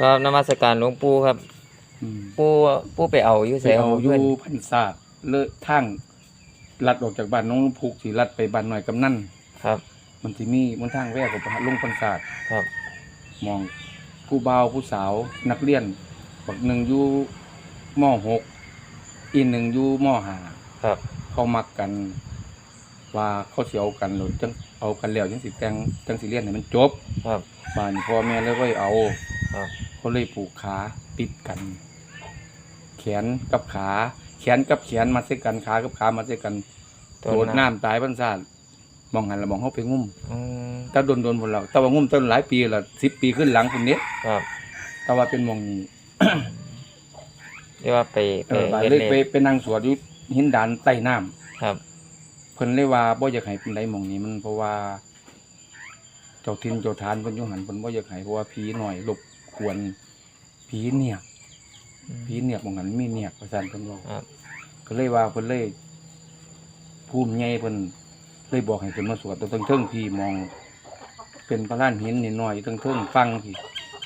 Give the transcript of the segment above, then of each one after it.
ครับนมัสการหลวงปู่ครับ อืมปู่ปู่ไปเอาอยู่ไปไสขเอาองอยู่เพิ่นพันศาสตร์เลอะทางลัดออกจากบ้านน้องผูกสิลัดไปบ้านหน่อยกำนันครับ มันสิมีมันทางแวกของลงพันศาสตร์ครับมองผู้บ่าวผู้สาวนักเรียนบักหนึ่งอยู่มหกอีกหนึ่งอยู่มห้าครับเขามักกันว่าเขาสิเอากันหรือจังเอากันแล้วจังสิแต่งจังสิเรียนให้มันจบ ครับ บ้านพ่อแม่เลยไว้เอาครับ เขาเลยผูกขาติดกัน แขนกับขา แขนกับแขนมาเสกันขากับขามาเสกันโดดน้ำตายพันซาดมองหันแล้วมองเขาไปงุ่มอืมถ้าโดนโดนพวกเราแต่ว่างุ่มต้นหลายปีละสิบปีขึ้นหลังคนนี้ครับแต่ว่าเป็นหมองนี้เรียกว่าไปเอไปอเฮ็ดเลยไปเลขไปนั่งสวดอยู่หินดานใต้น้ำครับเพิ่นเลยว่าบ่อยากให้เป็นไรหมองนี้มันเพราะว่า เจ้าทินเจ้าทานเพิ่นอยู่หันเพิ่นบ่อยากให้เพราะว่าผีหน่อยรบ กวนผีเนี่ยกผีเนี่ยกหมองหันมีเนี่ยกประสานเพิ่นบอกครับก็เลยว่าเพิ่นเลยภูมิใหญ่เพิ่นเลยบอกให้เพิ่นมาสวดตรงเทิงๆพี่มอง เป็นพระลานหินนิดหน่อยตรงเทิงๆฟังพี่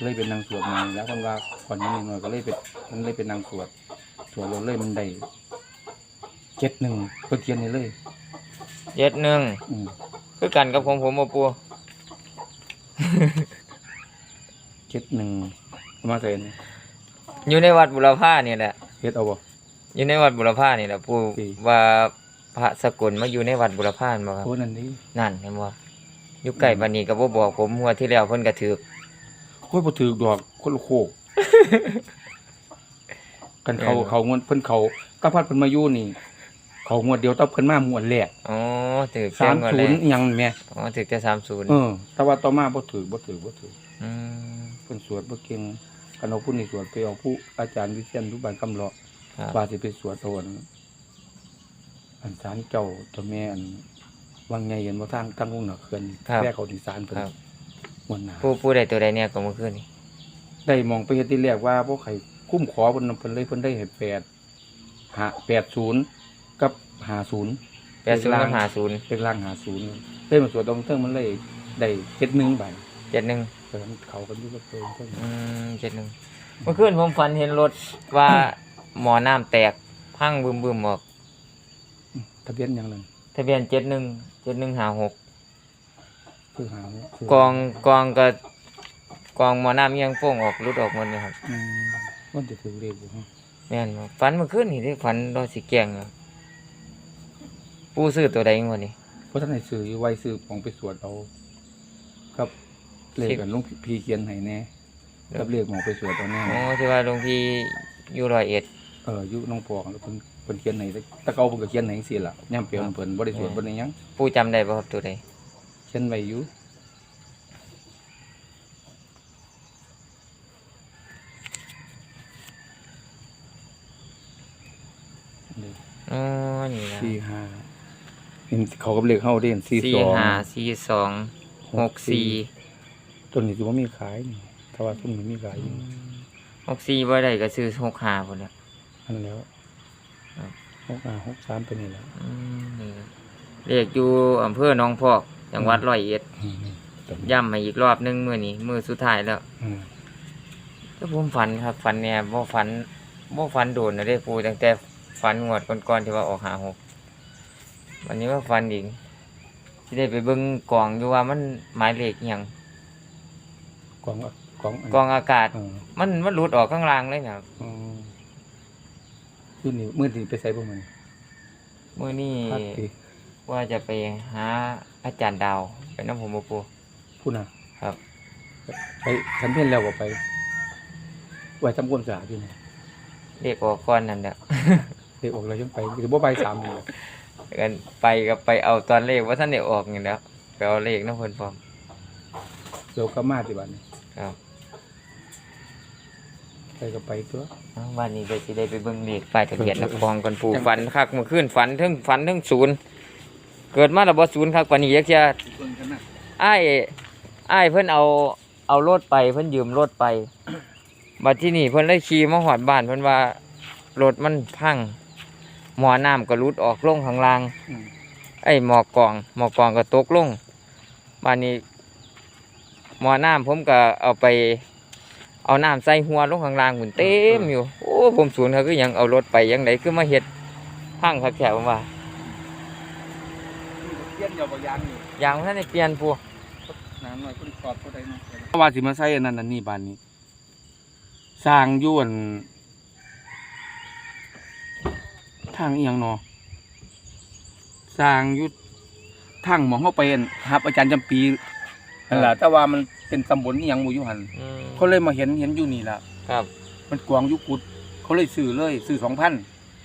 เลยเป็นนางสวดมาแล้วเพิ่นว่าก่อนนี้นิดหน่อยก็เลยเป็นเพิ่นเลยเป็นนางสวดสวดแล้วเลยมันได้เจ็ดหนึ่งเพิ่นเขียนให้เลยเจ็ดหนึ่งอืมคือกันกับของผมบ่ปู่เจ็ดหนึ่งเอามาใส่นี่อยู่ในวัดบุรพานี่แหละเฮ็ดเอาบ่ อยู่ในวัดบุรพานี่แหละปู่ดีว่าพระสกุลมาอยู่ในวัดบุรพาบ่ครับโอ้นั่นนี่นั่นเห็นบ่อยู่ใกล้ปานนี้ก็บ่บอกผมงวดที่แล้วเพิ่นก็ถูกโอ้ยบ่ถือดอกคนละโคกกันเขาแม่นบ่เขางวดเพิ่นเขาตาพัดเพิ่นมาอยู่นี่ เขางวดเดียวแตาเพิ่นมางวดแรกอ๋อถูกแค่งวดแรก30อิหยังแหม่อ๋อถูกแต่30เออแต่ว่าต่อมาบ่ถือบ่ถือบ่ถือ อืม เพิ่นสวดบ่เก่งกันเอาผู้นี้สวดไปเอาผู้อาจารย์วิเชียนทุบานกำเลาะครับว่าสิไปสวดโทนอันศาลเจ้าเจ้าแม่อันวังไงเห็นบ่ทางตั้งวงหนักเขื่อนแม่เขาที่ศาลเพิ่นครับม่วนหนาผู้ผู้ใดตัวใดเนี่ยก็เมื่อคืนนี่ได้มองไปเฮ็ดที่แรกว่าพวกใครคุ้มขอเพิ่นนำเพิ่นเลยเพิ่นได้เฮ็ด8หา80กับ50แปดศูนย์กับห้าศูนย์เลขล่าง50เลยมาสวดตรงเทิงมันเลยได้71ใบเจ็ดหนึ่ง เพิ่นเขากันอยู่กับเพิ่นเพิ่นอืมเจ็ดหนึ่งเมื่อคืนผมฝันเห็นรถว่าหมอน้ำแตกพังบึมบึมๆออก ทะเบียนหยังนั่นทะเบียนเจ็ดหนึ่งเจ็ดหนึ่งหาหกคือหาคือกองกองก็กองหมอน้ำเอียังโป้งออกรุดออกหมดเลยครับอืมมันจะถือเลขบ่ฮะแม่นบ่ฝันเมื่อคืนนี่ที่ฝันรอสิแกล้งครับผู้ซื้อตัวใดงวดนี้เพราะท่านให้ซื้ออยู่ไว้ซื้อของไปสวดเอา ครับ เลขกันลุงพี่เขียนให้แน่กับเลขหมองไปสวดเอาแน่โอ้ที่ว่าหลวงพี่อยู่ร้อยเอ็ดเอออยู่น้องปองแล้วเพิ่นเพิ่นเขียนให้แต่แต่เก่าเพิ่นก็เขียนให้จังซี่ล่ะย่ํเปลี่ยนเพิ่นบ่ได้สวดบ่ได้หยังผู้จำได้บ่ครับตัวใดเขียนไว้อยู่อ๋อนี่นะสี่ห้าเห็นเขากับเลขเฮาเด้นสี่สี่สองห้าสี่สองหกสี่ ต้นนี้สิบ่มีขายนี่ถ้าว่าต้นนี้มีขายอยู่หกสี่บ่ได้ก็ซื้อหกห้าพุ่นน่ะอันแล้วครับ หกห้าหกสามตัวนี้แหละอืมนี่ครับเลขอยู่อำเภอหนองพอกจังหวัดร้อยเอ็ดอืมต้นนี้ย้ำมาอีกรอบหนึงมื้อนี้มื้อสุดท้ายแล้วอืมถ้าผมฝันครับฝันเนี่ยบ่ฝันบ่ฝันโดนนะเด้ปูตั้งแต่ฝันงวดก่อนๆที่ว่าออกหาหกวันนี้ว่าฝันอีกที่ได้ไปเบิ่งกล่องอยู่ว่ามันหมายเลขอิหยัง กองกองกล่องอากาศเออมันมันหลุดออกข้างล่างเลยนะครับอ๋อคือนี่มื้อนี้ไปใส่บ่มันมื้อนี้พักสิว่าจะไปหาอาจารย์ดาวไปน้ำผมบ่ปูพูดน่ะครับ ไปฉันเพี้ยนแล้วบ่ไปไว้ทำความสะอาดอยู่นี่เลขออกก่อนนั่นแหละเด็กออกแล้วยังไปคือบ่ไปสามนี่แหละกันไปก็ไปเอาตอนเลขว่าท่านได้ออกนี่แหล้วไปเอาเลขน้ำเพิ่นพร้อมเดี๋ยวก็มาที่บ้านนี่ ครับไปก็ไปตัวอ้าววันนี้ก็สิได้ไปเบิ่งเลขป้ายทะเบียนนักฟองกันปูฝันคักเมื่อคืนฝันถึงฝันถึงศูนย์เกิดมาแล้วบ่ศูนย์คักปานนี้ยักจะเบิ่งกันนะอ้ายอ้ายเพิ่นเอาเอารถไปเพิ่นยืมรถไปบัดที่นี่เพิ่นเลยขี่มาฮอดบ้านเพิ่นว่ารถมันพังหมอน้ำก็หลุดออกลงข้างล่างอืมไอ้หมอกกองหมอกกองก็ตกลงบ้านนี้ หมอน้ำผมก็เอาไป เอาน้ำใส่หัวลงข้างล่างหุ่นเต็มอยู่ โอ้ผมศูนย์เขาคือหยังเอารถไปยังไงคือมาเฮ็ดพังคักแถวผมว่าเปลี่ยนเดียวบ่ยางนี่ยางมันทันได้เปลี่ยนพวกน้ำหน่อยคนสอบเท่าใดเนาะเพราะว่าสิมาใส่อันนั้นอันนี้บานนี้ สร้างอยวนทางอีหยังเนาะสร้างอยู่ทางหมองเข้าไปอั่นครับอาจารย์จำปี นั่นล่ะแต่ว่ามันเป็นตำบลอีหยังบ่อยู่หั่นอืมเขาเลยมาเห็นเห็นอยู่นี่ล่ะ ครับมันกวางอยุกุด เขาเลยซื้อเลยซื้อสองพัน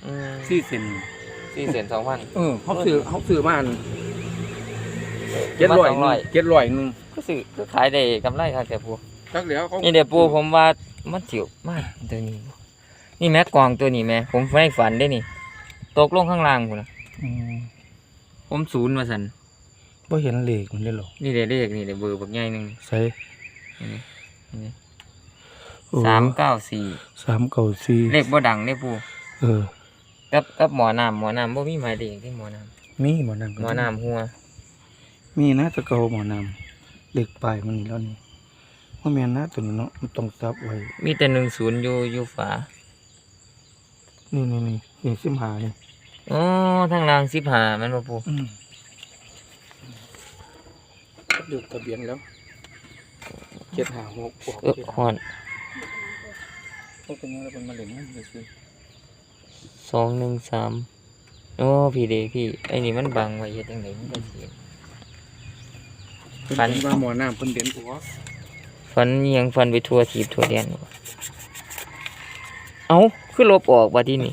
อืมสี่เซนสี่เศษสองพัน เออเขาซื้อเขาซื้อมาเจ็ดร้อยมาสองร้อยเจ็ดร้อยหนึงก็สิก็ขายได้กำไรครับแต่ปูจักแล้วเขานี่เดี๋ยวปูผมว่ามันถิวมากตัวนี้บ่นี่แม่กวางตัวนี้แม่ผมไม่ฝันได้นี่ ตกลงข้างล่างพุ่นนะอืมผมศูนย์มาสัน บ่เห็นเลขมันเลยหรอนี่เดี๋ยวเลขนี่เดี๋ยวเบอร์บักใหญ่หนึ่งใส่สามเก้าสี่สามเก้าสี่เลขบ่ดังได้ปูเออกับกับหมอน้ำหมอน้ำบ่มีหมายเลขที่หมอน้มีหมอนำำหมอน้ำหัว มีนะตะเกาหมอนำเด็กปลายมันนี่แล้วนี่ว่าแม่นนะตัวนี้เนาะมันต้องซับไว้ มีแต่หนึ่งศูนย์อยู่อยู่ฝา นี่นี่นี่นี่สิมหานี่อ๋อทางล่างสิบหามันบ่ปูอืม เลือกทะเบียนแล้วเจ็ดหาหกบวกเออเจ็ดฮอนเขาเป็นยังไงเป็นมะเร็งมันเลยคือสองหนึ่งสามโอ้พี่เดพี่ไอ้นี่มันบังไว้เฮ็ดจังไดมันก็สิเห็น ฝัฝันนว่าหมอน้ำเพิ่นเด่นผัวฟันอิหยังฟันไปทั่วทีบทั่วแดนวะเอ้าคือลบออกบัดทีนี้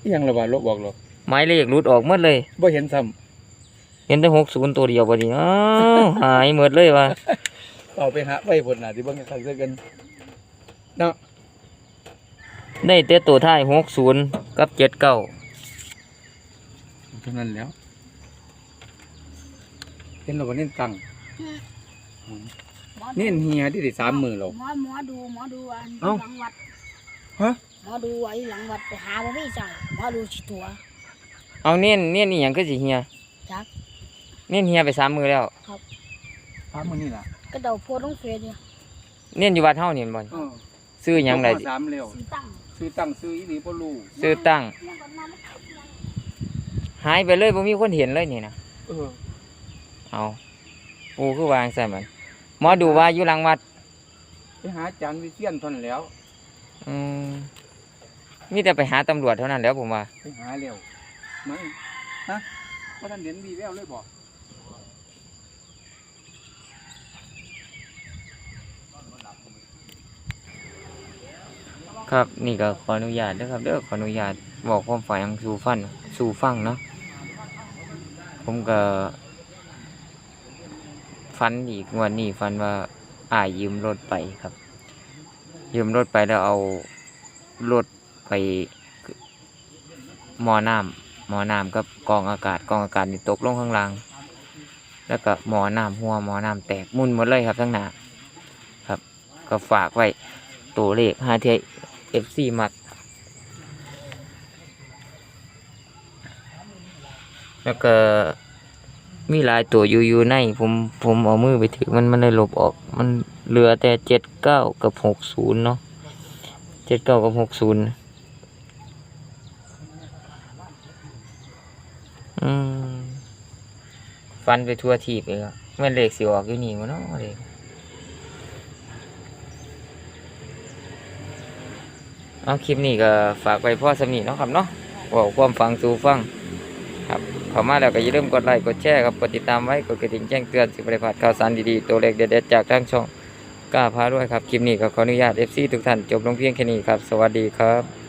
อิหยังระบาดลบบอกหรอกหมายเลขหลุดออกหมดเลยบ่เห็นซ้ เห็นแต่หกศูนย์ตัวเดียวบัดนี้อ้าวหายหมดเลยว่ะำเอาไปหาไว้ผลน่ะที่เบิ่งกันซะกันเนาะได้แต่ตัวท้ายหกศูนย์กับเจ็ดเก้าเท่านั้นแล้วเห็นแล้วบ่เน้นตังค์หมอเน้นเฮียที่ได้สามมือหรอก หมอหมอดูหมอดูอันเอ้าหลังวัดฮะ หมอดูไว้หลังวัดไปหาบ่มีใส่หมอดูสิตัวเอาเน้นเน้นนี่ยังก็สิเฮียจัก เน้นเฮียไปสามมือแล้วสามมือนี่ล่ะก็เดาโพดลงเฟซเนี่ยเน้นอยู่วัดเฮานี่บ่เออซื้อหยังไดจบมาสามแล้วสิตั้งซื้อตั้งซื้ออีหลีบ่รู้ซื้อตั้งเนี่ยก่อนมามันหายไปเลยบ่มีคนเห็นเลยนี่นะเออเอาปูคือวางใส่มันหมอดูว่าอยู่หลังวัดไปหาอาจารย์วิเชียนเทานนแล้ว อืมมีแต่ไปหาตำรวจเท่านั้นแหล้วผมว่าไปหาแล้วไม่ฮะว่าท่านเห็นวีแววเลยบอก ครับนี่ก็ขออนุญาตนะครับเด้อขออนุญาตบอกความฝันสู่ฟันสู่ฟังเนาะผมก็ฝันอีกวันนี้ฝันว่าอ่ายยืมรถไปครับ ยืมรถไปแล้วเอารถไปมอน้ำมอน้ำกับกองอากาศกองอากาศนี่ตกลงข้างล่าง แล้วก็มอน้ำหัวมอน้ำแตกมุนหมดเลยครับทั้งหน้าครับ ก็ฝากไว้ตัวเลขห้าเทีย เอฟซีมัก แล้วก็มีหลายตัวอยู่อยู่ใน ผมผมเอามือไปถือมันมันเลยลบออก มันเหลือแต่เจ็ดเก้ากับหกศูนย์เนาะเจ็ดเก้ากับหกศูนย์อืมฟันไปทั่วทีบเลยครับแม่นเลขสิออกอยู่นี่วะเนาะเลข เอาคลิปนี้ก็ฝากไปพ่อสมีเนาะครับเนาะบอกความฟังสู่ฟังครับเข้ามาแล้วก็อย่าลืมกดไลค์กดแชร์ครับกดติดตามไว้กดกระดิ่งแจ้งเตือนสิบริพลาดข่าวสารดีๆตัวเลขเด็ดๆจากทางช่องกล้าพาด้วยครับคลิปนี้ก็ขออนุญาต FC ทุกท่านจบลงเพียงแค่นี้ครับ สวัสดีครับ